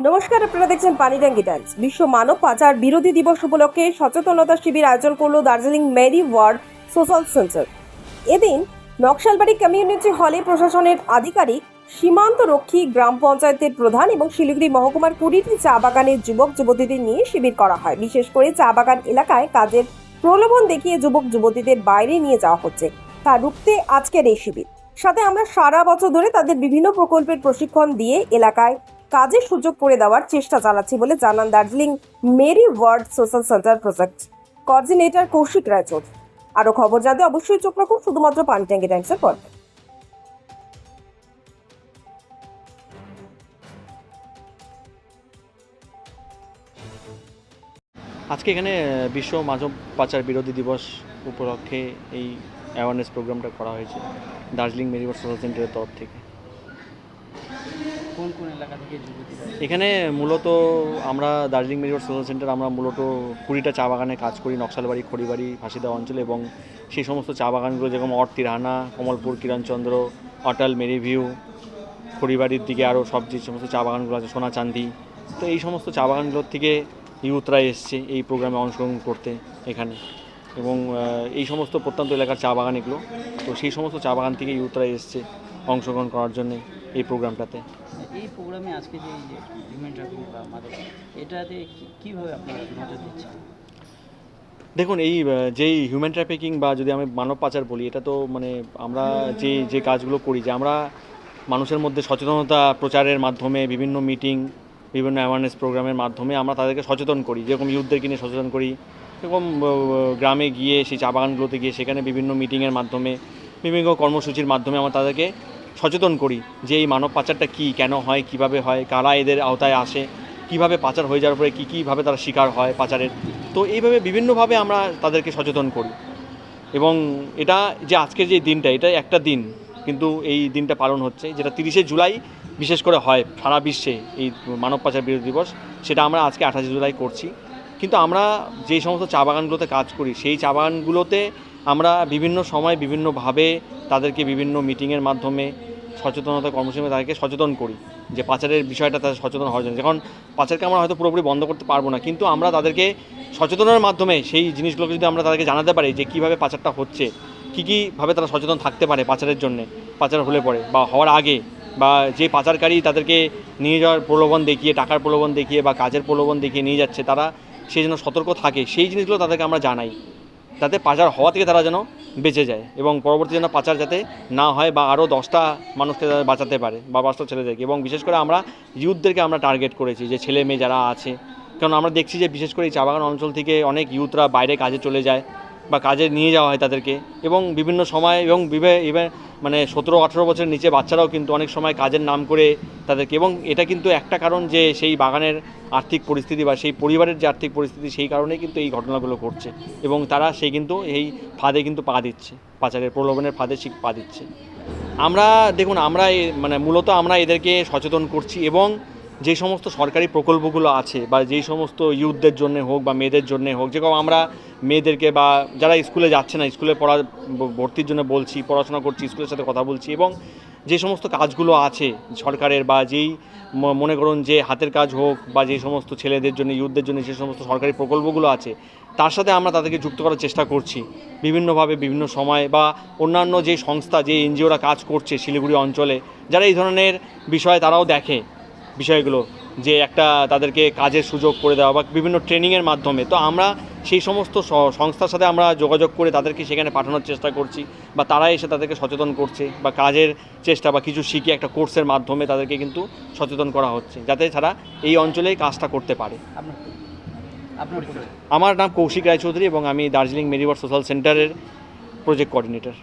নমস্কার, আপনারা দেখছেন পানিডাঙ্গি টাইমস। বিশ্ব মানব পাচার বিরোধী দিবস উপলক্ষে সচেতনতা শিবির আয়োজন করল Darjeeling Mary Ward social centre. এদিন নকশালবাড়ি কমিউনিটি হলে প্রশাসনের আধিকারিক সীমান্ত রক্ষী গ্রাম পঞ্চায়েতের প্রধান এবং শিলিগুড়ি মহকুমার কুড়িটি চা বাগানের যুবক যুবতীদের নিয়ে শিবির করা হয়। বিশেষ করে চা বাগান এলাকায় কাজের প্রলোভন দেখিয়ে যুবক যুবতীদের বাইরে নিয়ে যাওয়া হচ্ছে। তা রুখতে আজকের এই শিবির। সাথে আমরা সারা বছর ধরে তাদের বিভিন্ন প্রকল্পের প্রশিক্ষণ দিয়ে এলাকায় কাজের সুযোগ করে দেওয়ার চেষ্টা চালাচ্ছি বলে জানান Darjeeling Mary Ward social centre project. Coordinator Koushik Roychowdhury আরও খবর জানতে অবশ্যই চোখ রাখুন শুধুমাত্র পানিট্যাঙ্কি টাইমসের পর আজকে এখানে বিশ্ব মানব পাচার বিরোধী দিবস উপলক্ষে এই অ্যাওয়ারনেস প্রোগ্রামটা করা হয়েছে দার্জিলিং মেরিওয়ার সোশ্যাল সেন্টারের তরফ থেকে। কোন কোন এলাকা থেকে যুবতীরা এখানে মূলত আমরা দার্জিলিং মেরিওয়ার সোশ্যাল সেন্টার, আমরা মূলত কুড়িটা চা বাগানে কাজ করি, নকশালবাড়ি, খড়িবাড়ি ফাঁসিদা অঞ্চলে এবং সেই সমস্ত চা বাগানগুলো যেরকম অর তিরহানা, কমলপুর, কিরণচন্দ্র, অটল, মেরিভিউ, খড়িবাড়ির দিকে আরও সব যে সমস্ত চা বাগানগুলো আছে, সোনা চান্দি তো এই সমস্ত চা বাগানগুলোর থেকে ইউথরা এসছে এই প্রোগ্রামে অংশগ্রহণ করতে এখানে। এবং এই সমস্ত প্রত্যন্ত এলাকার চা বাগান এগুলো। তো সেই সমস্ত চা বাগান থেকে ইউথরা এসছে অংশগ্রহণ করার জন্য এই প্রোগ্রামটাতে এই প্রোগ্রামে আজকে যে হিউম্যান বা মাদক এটাতে কীভাবে আপনারা নজর দিচ্ছেন? দেখুন, এই যেই হিউম্যান ট্রাফিকিং বা যদি আমি মানব পাচার বলি, এটা তো মানে আমরা যে যে কাজগুলো করি, যে আমরা মানুষের মধ্যে সচেতনতা প্রচারের মাধ্যমে, বিভিন্ন মিটিং বিভিন্ন অ্যাওয়ারনেস প্রোগ্রামের মাধ্যমে আমরা তাদেরকে সচেতন করি, যেরকম ইউথদেরকে নিয়ে সচেতন করি এরকম গ্রামে গিয়ে সেই চা বাগানগুলোতে গিয়ে সেখানে বিভিন্ন মিটিংয়ের মাধ্যমে, বিভিন্ন কর্মসূচির মাধ্যমে আমরা তাদেরকে সচেতন করি যে এই মানব পাচারটা কী, কেন হয়, কীভাবে হয়, কারা এদের আওতায় আসে, কীভাবে পাচার হয়ে যাওয়ার পরে কী, কীভাবে তারা শিকার হয় পাচারের। তো এইভাবে বিভিন্নভাবে আমরা তাদেরকে সচেতন করি। এবং এটা যে আজকের যে দিনটা, এটা একটা দিন, কিন্তু এই দিনটা পালন হচ্ছে, যেটা তিরিশে জুলাই বিশেষ করে হয় সারা বিশ্বে, এই মানব পাচার বিরোধী দিবস, সেটা আমরা আজকে আঠাশে জুলাই করছি। কিন্তু আমরা যে সমস্ত চা বাগানগুলোতে কাজ করি, সেই চা বাগানগুলোতে আমরা বিভিন্ন সময় বিভিন্নভাবে তাদেরকে বিভিন্ন মিটিংয়ের মাধ্যমে সচেতনতা কর্মসূচি তাদেরকে সচেতন করি যে পাচারের বিষয়টা তাদের সচেতন হওয়ার জন্য। যখন পাচারকে আমরা হয়তো পুরোপুরি বন্ধ করতে পারব না, কিন্তু আমরা তাদেরকে সচেতনের মাধ্যমে সেই জিনিসগুলোকে যদি আমরা তাদেরকে জানাতে পারি যে কীভাবে পাচারটা হচ্ছে, কী কীভাবে তারা সচেতন থাকতে পারে পাচারের জন্য, পাচার হলে পরে বা হওয়ার আগে বা যে পাচারকারী তাদেরকে নিয়ে যাওয়ার প্রলোভন দেখিয়ে, টাকার প্রলোভন দেখিয়ে বা কাজের প্রলোভন দেখিয়ে নিয়ে যাচ্ছে, তারা সেই জন্য সতর্ক থাকে, সেই জিনিসগুলো তাদেরকে আমরা জানাই। যাতে পাচার হওয়া থেকে তারা যেন বেঁচে যায় এবং পরবর্তী যেন পাচার যাতে না হয় বা আরও দশটা মানুষকে বাঁচাতে পারে বা বাস্তব ছেলেদেরকে এবং বিশেষ করে আমরা ইউথদেরকে আমরা টার্গেট করেছি যে ছেলে মেয়ে যারা আছে। কারণ আমরা দেখছি যে বিশেষ করে এই চা বাগান অঞ্চল থেকে অনেক ইউথরা বাইরে কাজে চলে যায়। বা কাজে নিয়ে যাওয়া হয় তাদেরকে। এবং বিভিন্ন সময় এবং ইভেন মানে সতেরো, আঠেরো বছরের নিচে বাচ্চারাও কিন্তু অনেক সময় কাজের নাম করে তাদেরকে। এবং এটা কিন্তু একটা কারণ যে সেই বাগানের আর্থিক পরিস্থিতি বা সেই পরিবারের যে আর্থিক পরিস্থিতি, সেই কারণেই কিন্তু এই ঘটনাগুলো ঘটছে। এবং তারা সেই কিন্তু এই ফাঁদে কিন্তু পা দিচ্ছে, পাচারের, প্রলোভনের ফাঁদে শিখ পা দিচ্ছে। আমরা, দেখুন, আমরা মানে মূলত আমরা এদেরকে সচেতন করছি এবং যে সমস্ত সরকারি প্রকল্পগুলো আছে বা যেই সমস্ত ইউথদের জন্য হোক বা মেয়েদের জন্য হোক, যেরকম আমরা মেয়েদেরকে বা যারা স্কুলে যাচ্ছে না, স্কুলে পড়া, ভর্তির জন্য বলছি, পড়াশোনা করছি, স্কুলের সাথে কথা বলছি এবং যে সমস্ত কাজগুলো আছে সরকারের বা যেই মনে করুন যে হাতের কাজ হোক বা যে সমস্ত ছেলেদের জন্য, ইউথদের জন্য যে সমস্ত সরকারি প্রকল্পগুলো আছে, তার সাথে আমরা তাদেরকে যুক্ত করার চেষ্টা করছি। বিভিন্নভাবে বিভিন্ন সময় বা অন্যান্য যে সংস্থা, যে এনজিওরা কাজ করছে শিলিগুড়ি অঞ্চলে, যারা এই ধরনের বিষয় তারাও দেখে বিষয়গুলো। যে একটা তাদেরকে কাজের সুযোগ করে দেওয়া বা বিভিন্ন ট্রেনিংয়ের মাধ্যমে। তো আমরা সেই সমস্ত সংস্থার সাথে আমরা যোগাযোগ করে তাদেরকে সেখানে পাঠানোর চেষ্টা করছি বা তারা এসে তাদেরকে সচেতন করছে বা কাজের চেষ্টা বা কিছু শিখে একটা কোর্সের মাধ্যমে তাদেরকে কিন্তু সচেতন করা হচ্ছে যাতে তারা এই অঞ্চলেই কাজটা করতে পারে। আমার নাম কৌশিক রায়চৌধুরী এবং আমি দার্জিলিং মেরিওয়ার সোশ্যাল সেন্টারের প্রজেক্ট কোঅর্ডিনেটর